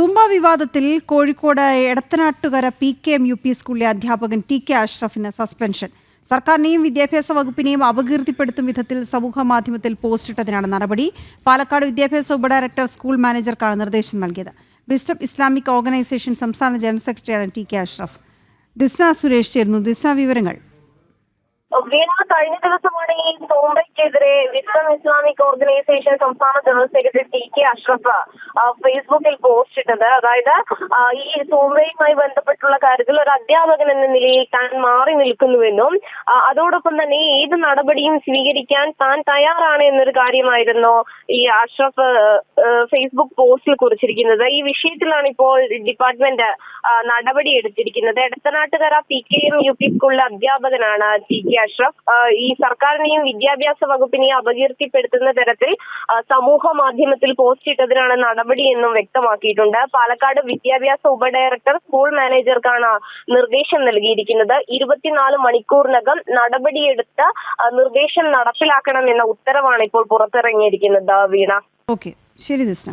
Zumba വിവാദത്തിൽ Kozhikode Edathanattukara P K M U P സ്കൂളിലെ അധ്യാപകൻ ടി കെ അഷ്റഫിന് സസ്പെൻഷൻ. സർക്കാരിനെയും വിദ്യാഭ്യാസ വകുപ്പിനെയും അപകീർത്തിപ്പെടുത്തും വിധത്തിൽ സമൂഹ മാധ്യമത്തിൽ പോസ്റ്റിട്ടതിനാണ് നടപടി. പാലക്കാട് വിദ്യാഭ്യാസ ഉപഡയറക്ടർ സ്കൂൾ മാനേജർക്കാണ് നിർദ്ദേശം നൽകിയത്. ബിസ്റ്റപ്പ് ഇസ്ലാമിക് ഓർഗനൈസേഷൻ സംസ്ഥാന ജനറൽ സെക്രട്ടറിയാണ് ടി കെ അഷ്റഫ്. ദിസ്ന സുരേഷ് ചേരുന്നു. ദിസ്ന വിവരങ്ങൾ. വീണ കഴിഞ്ഞ ദിവസമാണ് ഈ സോംബയ്ക്കെതിരെ വിസ്ഡം ഇസ്ലാമിക് ഓർഗനൈസേഷൻ സംസ്ഥാന general secretary T K Ashraf ഫേസ്ബുക്കിൽ പോസ്റ്റ് ഇട്ടത്. അതായത് ഈ സോംബയുമായി ബന്ധപ്പെട്ടുള്ള കാര്യത്തിൽ ഒരു അധ്യാപകൻ എന്ന നിലയിൽ താൻ മാറി നിൽക്കുന്നുവെന്നും അതോടൊപ്പം തന്നെ ഏത് നടപടിയും സ്വീകരിക്കാൻ താൻ തയ്യാറാണ് എന്നൊരു കാര്യമായിരുന്നു ഈ അഷ്റഫ് ഫേസ്ബുക്ക് പോസ്റ്റിൽ കുറിച്ചിരിക്കുന്നത്. ഈ വിഷയത്തിലാണ് ഇപ്പോൾ ഡിപ്പാർട്ട്മെന്റ് നടപടി എടുത്തിരിക്കുന്നത്. Edathanattukara P K M U P സ്കൂളിലെ അധ്യാപകനാണ് ടി കെ അഷ്റഫ്. ആ, ഈ സർക്കാരിനെയും വിദ്യാഭ്യാസ വകുപ്പിനെയും അപകീർത്തിപ്പെടുത്തുന്ന തരത്തിൽ സമൂഹ മാധ്യമത്തിൽ പോസ്റ്റ് ഇട്ടതിനാണ് നടപടി എന്നും വ്യക്തമാക്കിയിട്ടുണ്ട്. പാലക്കാട് വിദ്യാഭ്യാസ ഉപഡയറക്ടർ സ്കൂൾ മാനേജർക്കാണ് നിർദ്ദേശം നൽകിയിരിക്കുന്നത്. ഇരുപത്തിനാല് മണിക്കൂറിനകം നടപടിയെടുത്ത് നിർദ്ദേശം നടപ്പിലാക്കണം എന്ന ഉത്തരവാണ് ഇപ്പോൾ പുറത്തിറങ്ങിയിരിക്കുന്നത് വീണ. ഓക്കെ. ശരി ദിസ്ന